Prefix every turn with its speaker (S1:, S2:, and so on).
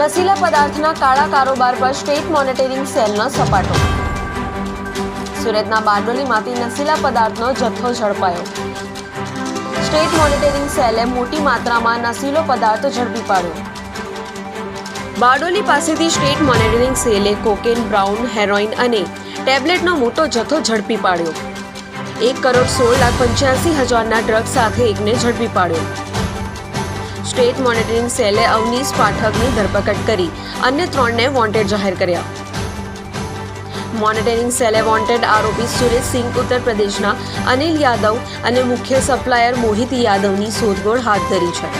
S1: નશીલા પદાર્થના કાળા કારોબાર પર સ્ટેટ મોનિટરિંગ સેલનો સપાટો. સુરતના બારડોલીમાંથી નશીલા પદાર્થનો જથ્થો ઝડપાયો. સ્ટેટ મોનિટરિંગ સેલે મોટી માત્રામાં નશીલો પદાર્થ ઝડપી પાડ્યો. બારડોલી પાસેથી સ્ટેટ મોનિટરિંગ સેલે કોકેન, બ્રાઉન, હેરોઇન અને ટેબ્લેટનો મોટો જથ્થો ઝડપી પાડ્યો. એક કરોડ સોળ લાખ પંચ્યાસી હજારના ડ્રગ સાથે એકને ઝડપી પાડ્યો. સ્ટેટ મોનિટરિંગ સેલે અવનીશ પાઠકની ધરપકડ કરી. અન્ય ત્રણને વોન્ટેડ જાહેર કર્યા. મોનિટરિંગ સેલે વોન્ટેડ આરોપી સુરેશ સિંઘ ઉત્તર પ્રદેશના અનિલ યાદવ અને મુખ્ય સપ્લાયર મોહિત યાદવની શોધખોળ હાથ ધરી છે.